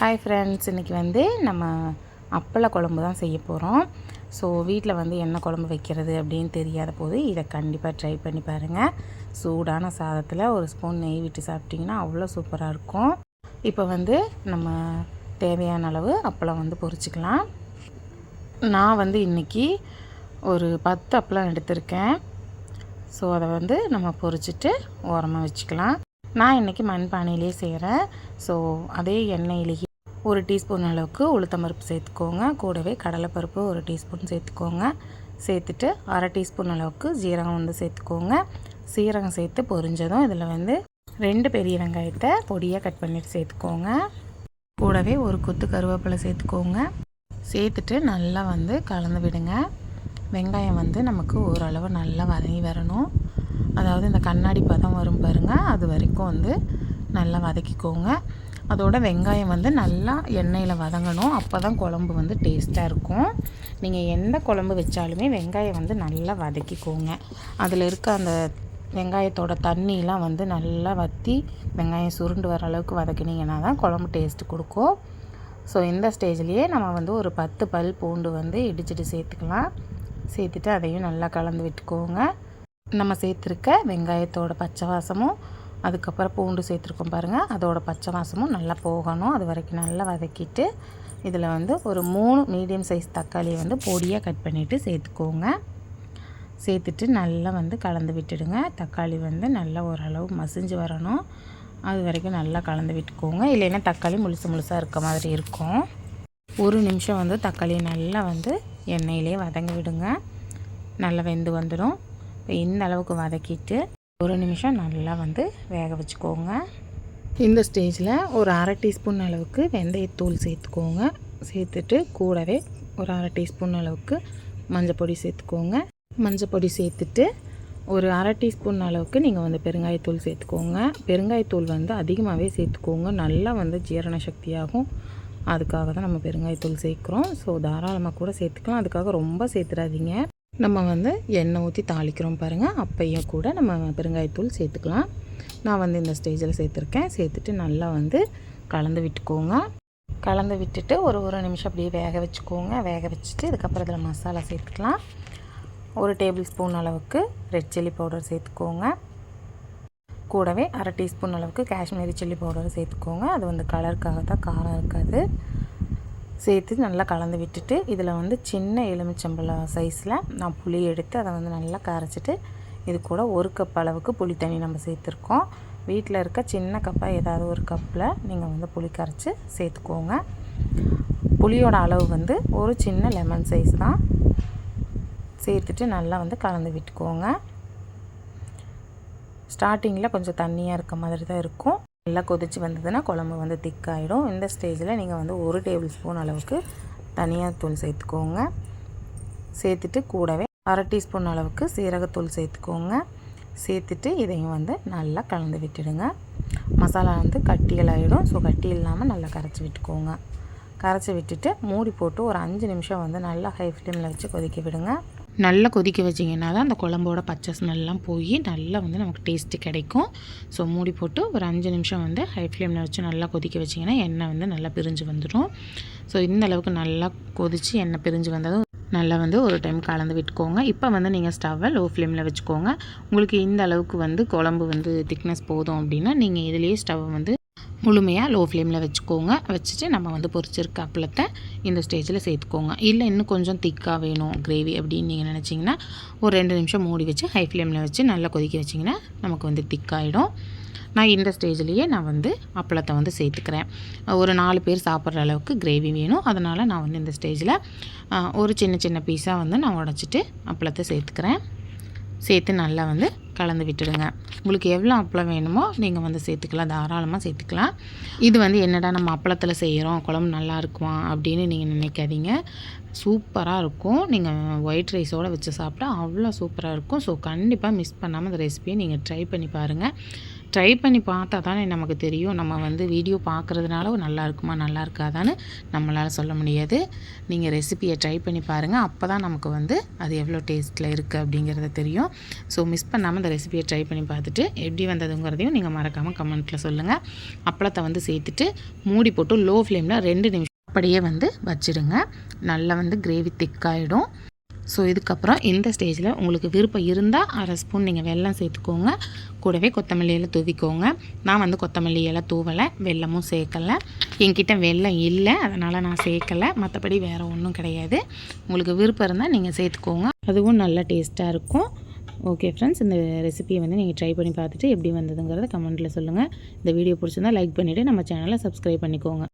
Hi friends இன்றைக்கி வந்து நம்ம அப்பள குழம்பு தான் செய்ய போகிறோம் ஸோ வீட்டில் வந்து என்ன குழம்பு வைக்கிறது அப்படின்னு தெரியாத போது இதை கண்டிப்பாக ட்ரை பண்ணி பாருங்கள் சூடான சாதத்தில் ஒரு ஸ்பூன் நெய் விட்டு சாப்பிட்டிங்கன்னா அவ்வளோ சூப்பராக இருக்கும். இப்போ வந்து நம்ம தேவையான அளவு அப்பளம் வந்து பொரிச்சிக்கலாம். நான் வந்து இன்றைக்கி ஒரு பத்து அப்பளம் எடுத்திருக்கேன். ஸோ அதை வந்து நம்ம பொரிச்சிட்டு ஓரமாக வச்சுக்கலாம். நான் இன்றைக்கி மண்பானையிலே செய்கிறேன் ஸோ அதே எண்ணெயிலேயே ஒரு டீஸ்பூன் அளவுக்கு உளுத்தம்பருப்பு சேர்த்துக்கோங்க. கூடவே கடலைப்பருப்பு ஒரு டீஸ்பூன் சேர்த்துக்கோங்க. சேர்த்துட்டு அரை டீஸ்பூன் அளவுக்கு ஜீரகம் வந்து சேர்த்துக்கோங்க. சீரகம் சேர்த்து பொரிஞ்சதும் இதில் வந்து ரெண்டு பெரிய வெங்காயத்தை பொடியாக கட் பண்ணிட்டு சேர்த்துக்கோங்க. கூடவே ஒரு கொத்து கருவேப்பிலை சேர்த்துக்கோங்க. சேர்த்துட்டு நல்லா வந்து கலந்து விடுங்க. வெங்காயம் வந்து நமக்கு ஓரளவு நல்லா வதங்கி வரணும். அதாவது இந்த கண்ணாடி பதம் வரும் பாருங்கள் அது வரைக்கும் வந்து நல்லா வதக்கிக்கோங்க. அதோட வெங்காயம் வந்து நல்லா எண்ணெயில் வதங்கணும். அப்போ தான் குழம்பு வந்து டேஸ்ட்டாக இருக்கும். நீங்கள் எந்த குழம்பு வச்சாலுமே வெங்காயம் வந்து நல்லா வதக்கிக்கோங்க. அதில் இருக்க அந்த வெங்காயத்தோட தண்ணியெலாம் வந்து நல்லா வற்றி வெங்காயம் சுருண்டு வர அளவுக்கு வதக்கினீங்கன்னா தான் குழம்பு டேஸ்ட்டு கொடுக்கும். ஸோ இந்த ஸ்டேஜ்லேயே நம்ம வந்து ஒரு பத்து பல் பூண்டு வந்து இடிச்சிட்டு சேர்த்துக்கலாம். சேர்த்துட்டு அதையும் நல்லா கலந்து விட்டுக்கோங்க. நம்ம சேர்த்துருக்க வெங்காயத்தோட பச்சை வாசமும் அதுக்கப்புறம் பூண்டு சேர்த்துருக்கோம் பாருங்கள் அதோட பச்சை வாசமும் நல்லா போகணும். அது வரைக்கும் நல்லா வதக்கிட்டு இதில் வந்து ஒரு மூணு மீடியம் சைஸ் தக்காளியை வந்து பொடியாக கட் பண்ணிவிட்டு சேர்த்துக்கோங்க. சேர்த்துட்டு நல்லா வந்து கலந்து விட்டுடுங்க. தக்காளி வந்து நல்லா ஓரளவு மசிஞ்சு வரணும். அது வரைக்கும் நல்லா கலந்து விட்டுக்கோங்க. இல்லைன்னா தக்காளி முழுசு முழுசாக இருக்க மாதிரி இருக்கும். ஒரு நிமிஷம் வந்து தக்காளியை நல்லா வந்து எண்ணெயிலே வதங்கி விடுங்க. நல்லா வெந்து வந்துடும். இப்போ இந்த அளவுக்கு வதக்கிட்டு ஒரு நிமிஷம் நல்லா வந்து வேக வச்சுக்கோங்க. இந்த ஸ்டேஜில் ஒரு அரை டீஸ்பூன் அளவுக்கு வெந்தயத்தூள் சேர்த்துக்கோங்க. சேர்த்துட்டு கூடவே ஒரு அரை டீஸ்பூன் அளவுக்கு மஞ்சள் பொடி சேர்த்துக்கோங்க. மஞ்சள் பொடி சேர்த்துட்டு ஒரு அரை டீஸ்பூன் அளவுக்கு நீங்கள் வந்து பெருங்காயத்தூள் சேர்த்துக்கோங்க. பெருங்காயத்தூள் வந்து அதிகமாகவே சேர்த்துக்கோங்க. நல்லா வந்து ஜீரண சக்தியாகும். அதுக்காக தான் நம்ம பெருங்காயத்தூள் சேர்க்குறோம். ஸோ தாராளமாக கூட சேர்த்துக்கலாம். அதுக்காக ரொம்ப சேர்த்துடாதீங்க நம்ம வந்து எண்ணெய் ஊற்றி தாளிக்கிறோம் பாருங்கள் அப்பையும் கூட நம்ம பெருங்காயத்தூள் சேர்த்துக்கலாம். நான் வந்து இந்த ஸ்டேஜில் சேர்த்துருக்கேன். சேர்த்துட்டு நல்லா வந்து கலந்து விட்டுக்கோங்க. கலந்து விட்டுட்டு ஒரு ஒரு நிமிஷம் அப்படியே வேக வச்சுக்கோங்க. வேக வச்சுட்டு இதுக்கப்புறம் இதில் மசாலா சேர்த்துக்கலாம். ஒரு டேபிள் ஸ்பூன் அளவுக்கு ரெட் சில்லி பவுடர் சேர்த்துக்கோங்க. கூடவே அரை டீஸ்பூன் அளவுக்கு காஷ்மீரி சில்லி பவுடர் சேர்த்துக்கோங்க. அது வந்து கலருக்காக தான் காரம் இருக்காது. சேர்த்து நல்லா கலந்து விட்டுட்டு இதில் வந்து சின்ன எலுமிச்சம்பழம் சைஸில் நான் புளி எடுத்து அதை வந்து நல்லா கரைச்சிட்டு இது கூட ஒரு கப் அளவுக்கு புளி தண்ணி நம்ம சேர்த்துருக்கோம். வீட்டில் இருக்க சின்ன கப்பாக ஏதாவது ஒரு கப்பில் நீங்கள் வந்து புளி கரைச்சி சேர்த்துக்கோங்க. புளியோட அளவு வந்து ஒரு சின்ன லெமன் சைஸ் தான். சேர்த்துட்டு நல்லா வந்து கலந்து விட்டுக்கோங்க. ஸ்டார்டிங்கில் கொஞ்சம் தண்ணியாக இருக்க மாதிரி தான் இருக்கும். நல்லா கொதிச்சு வந்ததுன்னா குழம்பு வந்து திக்காயிடும். இந்த ஸ்டேஜில் நீங்கள் வந்து ஒரு டேபிள் ஸ்பூன் அளவுக்கு தனியாத்தூள் சேர்த்துக்கோங்க. சேர்த்துட்டு கூடவே அரை டீஸ்பூன் அளவுக்கு சீரகத்தூள் சேர்த்துக்கோங்க. சேர்த்துட்டு இதையும் வந்து நல்லா கலந்து விட்டுடுங்க. மசாலா வந்து கட்டிகள் ஆகிடும் ஸோ கட்டி இல்லாமல் நல்லா கரைச்சி விட்டுக்கோங்க. கரைச்சி விட்டுட்டு மூடி போட்டு ஒரு அஞ்சு நிமிஷம் வந்து நல்லா ஹை ஃப்ளேமில் வச்சு கொதிக்க விடுங்க. நல்லா கொதிக்க வச்சிங்கன்னா தான் அந்த குழம்போட பச்சை ஸ்மெல்லாம் போய் நல்லா வந்து நமக்கு டேஸ்ட்டு கிடைக்கும். ஸோ மூடி போட்டு ஒரு அஞ்சு நிமிஷம் வந்து ஹை ஃப்ளேமில் வச்சு நல்லா கொதிக்க வச்சிங்கன்னா எண்ணெய் வந்து நல்லா பிரிஞ்சு வந்துடும் ஸோ இந்த அளவுக்கு நல்லா கொதித்து எண்ணெய் பிரிஞ்சு வந்ததும் நல்லா வந்து ஒரு டைம் கலந்து விட்டுக்கோங்க. இப்போ வந்து நீங்கள் ஸ்டவ்வை லோ ஃப்ளேமில் வச்சுக்கோங்க. உங்களுக்கு இந்த அளவுக்கு வந்து குழம்பு வந்து திக்னஸ் போதும் அப்படின்னா நீங்கள் இதுலேயே ஸ்டவ் வந்து முழுமையாக லோ ஃப்ளேமில் வச்சுக்கோங்க. வச்சுட்டு நம்ம வந்து பொரிச்சிருக்க அப்பளத்தை இந்த ஸ்டேஜில் சேர்த்துக்கோங்க. இல்லை இன்னும் கொஞ்சம் திக்காக வேணும் கிரேவி அப்படின்னு நீங்கள் நினச்சிங்கன்னா ஒரு ரெண்டு நிமிஷம் மூடி வச்சு ஹை ஃப்ளேமில் வச்சு நல்லா கொதிக்க வச்சிங்கன்னா நமக்கு வந்து திக்காகிடும் நான் இந்த ஸ்டேஜ்லேயே நான் வந்து அப்பளத்தை வந்து சேர்த்துக்கிறேன். ஒரு நாலு பேர் சாப்பிட்ற அளவுக்கு கிரேவி வேணும். அதனால் நான் வந்து இந்த ஸ்டேஜில் ஒரு சின்ன சின்ன பீஸாக வந்து நான் உடச்சிட்டு அப்பளத்தை சேர்த்துக்கிறேன். சேர்த்து நல்லா வந்து கலந்து விட்டுடுங்க. உங்களுக்கு எவ்வளோ அப்பளம் வேணுமோ நீங்கள் வந்து சேர்த்துக்கலாம். தாராளமாக சேர்த்துக்கலாம். இது வந்து என்னடா நம்ம அப்பளத்தில் செய்கிறோம் குழம்பு நல்லா இருக்குமா? அப்படின்னு நீங்கள் நினைக்காதீங்க. சூப்பராக இருக்கும். நீங்கள் ஒயிட் ரைஸோடு வச்சு சாப்பிட்டா அவ்வளோ சூப்பராக இருக்கும். ஸோ கண்டிப்பாக மிஸ் பண்ணாமல் இந்த ரெசிபியை நீங்கள் ட்ரை பண்ணி பாருங்கள் ட்ரை பண்ணி பார்த்தா தானே நமக்கு தெரியும். நம்ம வந்து வீடியோ பார்க்குறதுனால நல்லா இருக்குமா நல்லா இருக்காதான்னு நம்மளால் சொல்ல முடியாது. நீங்கள் ரெசிபியை ட்ரை பண்ணி பாருங்கள் அப்போ தான் நமக்கு வந்து அது எவ்வளோ டேஸ்ட்டில் இருக்குது அப்படிங்கிறது தெரியும். ஸோ மிஸ் பண்ணாமல் இந்த ரெசிபியை ட்ரை பண்ணி பார்த்துட்டு எப்படி வந்ததுங்கிறதையும் நீங்கள் மறக்காமல் கமெண்ட்டில் சொல்லுங்கள் அப்பளத்தை வந்து சேர்த்துட்டு மூடி போட்டு லோ ஃப்ளேமில் ரெண்டு நிமிஷம் அப்படியே வந்து வச்சுடுங்க. நல்லா வந்து கிரேவி திக்காயிடும் ஸோ இதுக்கப்புறம் இந்த ஸ்டேஜில் உங்களுக்கு விருப்பம் இருந்தால் அரை ஸ்பூன் நீங்கள் வெல்லம் சேர்த்துக்கோங்க. கூடவே கொத்தமல்லி இலை தூவிக்கோங்க. நான் வந்து கொத்தமல்லி இலை தூவலை வெல்லமும் சேர்க்கலை. என்கிட்ட வெல்லம் இல்லை அதனால் நான் சேர்க்கலை. மற்றபடி வேறு ஒன்றும் கிடையாது. உங்களுக்கு விருப்பம் இருந்தால் நீங்கள் சேர்த்துக்கோங்க. அதுவும் நல்ல டேஸ்ட்டாக இருக்கும். ஓகே ஃப்ரெண்ட்ஸ் இந்த ரெசிபியை வந்து நீங்கள் ட்ரை பண்ணி பார்த்துட்டு எப்படி வந்ததுங்கிறத கமெண்ட்டில் சொல்லுங்கள் இந்த வீடியோ பிடிச்சிருந்தா லைக் பண்ணிவிட்டு நம்ம சேனலை சப்ஸ்கிரைப் பண்ணிக்கோங்க.